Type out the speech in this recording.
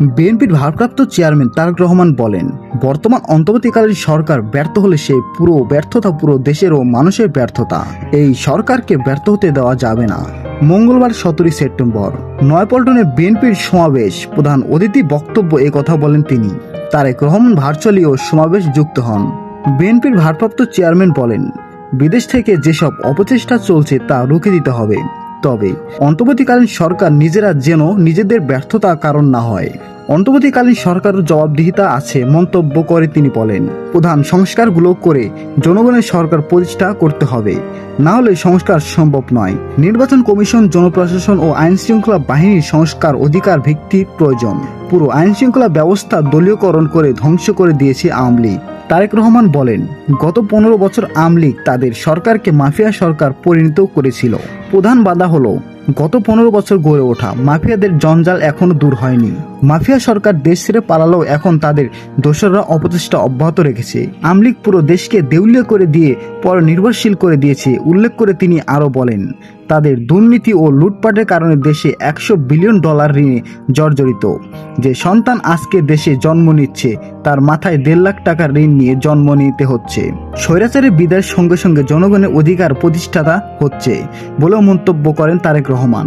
বিএনপির ভারপ্রাপ্ত চেয়ারম্যান তারেক রহমান বলেন, বর্তমান অন্তর্বর্তীকালীন সরকার ব্যর্থ হলে সে পুরো ব্যর্থতা পুরো দেশের ও মানুষের ব্যর্থতা। এই সরকারকে ব্যর্থ হতে দেওয়া যাবে না। মঙ্গলবার সতেরোই সেপ্টেম্বর, নয়পল্টনে বিএনপির সমাবেশ। প্রধান অতিথি বক্তব্য এ কথা বলেন তিনি। তারেক রহমান ভার্চুয়ালি ও সমাবেশ যুক্ত হন। বিএনপির ভারপ্রাপ্ত চেয়ারম্যান বলেন, বিদেশ থেকে যেসব অপচেষ্টা চলছে তা রুখে দিতে হবে। তবে অন্তর্বর্তীকালীন সরকার নিজেরা যেন নিজেদের ব্যর্থতা কারণ না হয়। অন্তর্বর্তীকালীন সরকারের জবাবদিহিতা আছে মন্তব্য করে তিনি বলেন, প্রধান সংস্কারগুলো করে জনগণের সরকার প্রতিষ্ঠা করতে হবে। না হলে সংস্কার সম্ভব নয়। নির্বাচন কমিশন, জনপ্রশাসন ও আইন শৃঙ্খলা বাহিনীর সংস্কার অধিকার ভিত্তিক প্রয়োজন। পুরো আইন শৃঙ্খলা ব্যবস্থা দলীয়করণ করে ধ্বংস করে দিয়েছে আওয়ামী লীগ। তারেক রহমান বলেন, গত পনেরো বছর আওয়ামী লীগ তাদের সরকারকে মাফিয়া সরকার পরিণত করেছিল। প্রধান বাধা হলো গত পনেরো বছর গড়ে ওঠা মাফিয়াদের জঞ্জাল এখনও দূর হয়নি। মাফিয়া সরকার দেশ ছেড়ে পালালেও এখন তাদের দোসররা অপচেষ্টা অব্যাহত রেখেছে। আমলিক পুরো দেশকে দেউলিয়া করে দিয়ে পর নির্ভরশীল করে দিয়েছে, উল্লেখ করে তিনি আরও বলেন। তাদের দুর্নীতি ও লুটপাটের কারণে দেশে একশো বিলিয়ন ডলার ঋণে জর্জরিত। যে সন্তান আজকে দেশে জন্ম নিচ্ছে, তার মাথায় দেড় লাখ টাকার ঋণ নিয়ে জন্ম নিতে হচ্ছে। স্বৈরাচারের বিদায়ের সঙ্গে সঙ্গে জনগণের অধিকার প্রতিষ্ঠাতা হচ্ছে, বলেও মন্তব্য করেন তারেক রহমান।